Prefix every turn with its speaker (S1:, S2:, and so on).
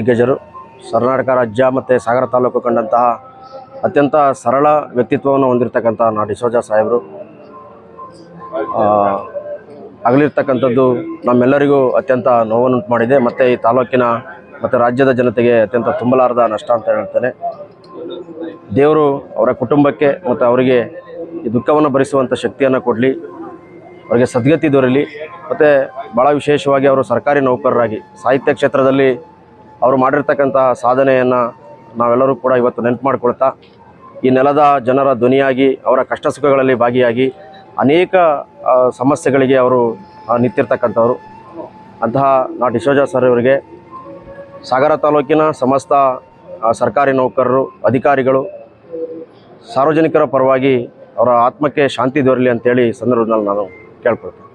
S1: ದಿಗ್ಗಜರು ಕರ್ನಾಟಕ ರಾಜ್ಯ ಮತ್ತು ಸಾಗರ ತಾಲೂಕು ಕಂಡಂತಹ ಅತ್ಯಂತ ಸರಳ ವ್ಯಕ್ತಿತ್ವವನ್ನು ಹೊಂದಿರತಕ್ಕಂಥ ನಾ ಡಿಸೋಜ ಸಾಹೇಬರು. ಅಗಲಿರ್ತಕ್ಕಂಥದ್ದು ನಮ್ಮೆಲ್ಲರಿಗೂ ಅತ್ಯಂತ ನೋವನ್ನುಂಟು ಮಾಡಿದೆ. ಮತ್ತು ಈ ತಾಲೂಕಿನ ಮತ್ತು ರಾಜ್ಯದ ಜನತೆಗೆ ಅತ್ಯಂತ ತುಂಬಲಾರದ ನಷ್ಟ ಅಂತ ಹೇಳ್ತೇನೆ. ದೇವರು ಅವರ ಕುಟುಂಬಕ್ಕೆ ಮತ್ತು ಅವರಿಗೆ ಈ ದುಃಖವನ್ನು ಭರಿಸುವಂಥ ಶಕ್ತಿಯನ್ನು ಕೊಡಲಿ. ಅವರಿಗೆ ಸದ್ಗತಿ ದೊರಲಿ. ಮತ್ತು ಭಾಳ ವಿಶೇಷವಾಗಿ ಅವರು ಸರ್ಕಾರಿ ನೌಕರರಾಗಿ ಸಾಹಿತ್ಯ ಕ್ಷೇತ್ರದಲ್ಲಿ ಅವರು ಮಾಡಿರ್ತಕ್ಕಂಥ ಸಾಧನೆಯನ್ನು ನಾವೆಲ್ಲರೂ ಕೂಡ ಇವತ್ತು ನೆನಪು ಮಾಡಿಕೊಳ್ತಾ, ಈ ನೆಲದ ಜನರ ಧ್ವನಿಯಾಗಿ, ಅವರ ಕಷ್ಟ ಸುಖಗಳಲ್ಲಿ ಭಾಗಿಯಾಗಿ, ಅನೇಕ ಸಮಸ್ಯೆಗಳಿಗೆ ಅವರು ನಿಂತಿರ್ತಕ್ಕಂಥವ್ರು. ಅಂತಹ ನಾ ಡಿಸೋಜಾ ಸರ್ ಅವರಿಗೆ ಸಾಗರ ತಾಲೂಕಿನ ಸಮಸ್ತ ಸರ್ಕಾರಿ ನೌಕರರು, ಅಧಿಕಾರಿಗಳು, ಸಾರ್ವಜನಿಕರ ಪರವಾಗಿ ಅವರ ಆತ್ಮಕ್ಕೆ ಶಾಂತಿ ದೊರಲಿ ಅಂತೇಳಿ ಸಂದರ್ಭದಲ್ಲಿ ನಾನು ಕೇಳ್ಕೊಳ್ತೀನಿ.